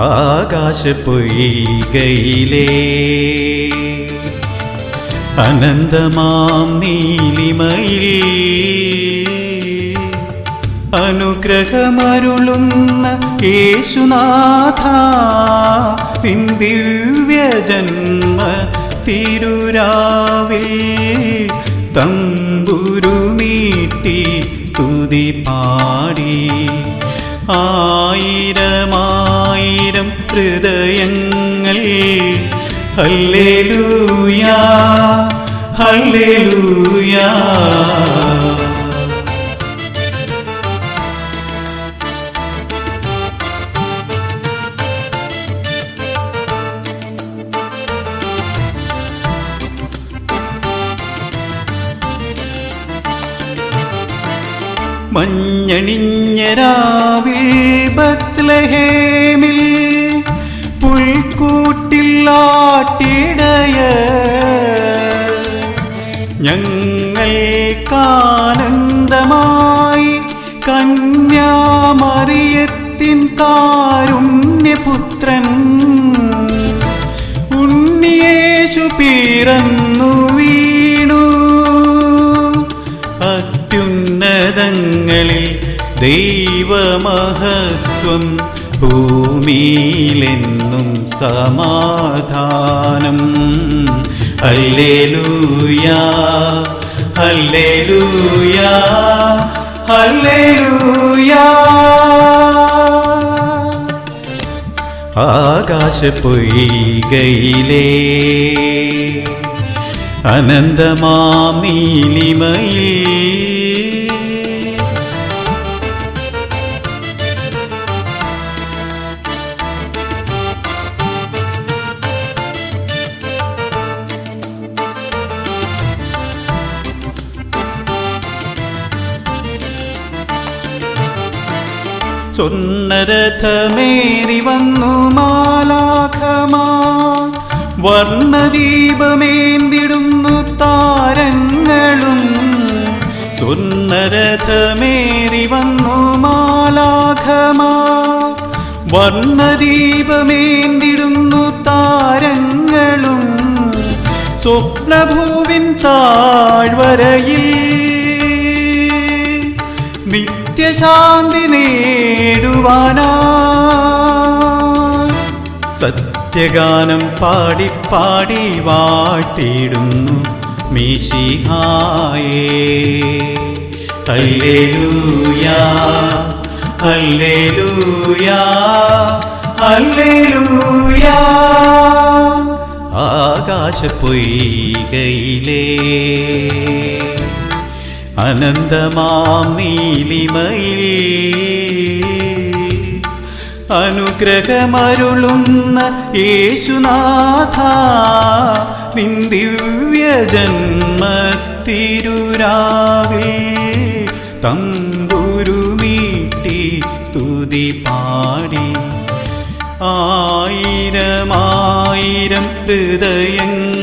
ആകാശപ്പൊയ്കയിലേ. അനന്തമാം നീലിമയിൽ അനുഗ്രഹമരുളുന്ന യേശുനാഥ നിൻ ദിവ്യജന്മ തിരുരാവിൽ തമ്പുരുമീട്ടി സ്തുതി പാടി. ആയിരമായിരം ഹൃദയങ്ങൾ. ഹല്ലേലൂയാ ഹല്ലേലൂയാ. ബത്ലഹേമിൽ പുൽക്കൂട്ടിൽ ഞങ്ങൾ കാനന്ദമായി കന്യാമറിയത്തിൻ കാരുണ്യപുത്രൻ ഉണ്ണിയേശു പിറന്നു. ദൈവമഹത്വം ഭൂമിയിലെന്നും സമാധാനം. ഹല്ലേലൂയ ഹല്ലേലൂയ ഹല്ലേലൂയാ. ആകാശപ്പൊയ്കയിലേ പൊയ്കയിലേ നീലിമയിൽ സ്വർണരഥമേറി വന്നു മാലാഖമാ വർണദീപമേന്തിടുന്നു താരങ്ങളും. സ്വർണരഥമേറി വന്നു മാലാഖമാ വർണദീപമേന്തിടുന്നു താരങ്ങളും. സ്വപ്നഭൂവിൻ താഴ്വരയിൽ നിത്യശാന്തി നേടുവാനാ സത്യഗാനം പാടി പാടി വാട്ടിടുന്നു മീശിഹായേ. ഹല്ലേലൂയാ ഹല്ലേലൂയാ ഹല്ലേലൂയാ. ആകാശപ്പൊയ്കയിലേ. അനന്തമാം നീലിമയിൽ അനുഗ്രഹമരുളുന്ന യേശുനാഥ നിൻ ദിവ്യജന്മത്തിരുരാവിൽ തമ്പുരുമീട്ടി സ്തുതി പാടി. ആയിരമായിരം ഹൃദയങ്ങൾ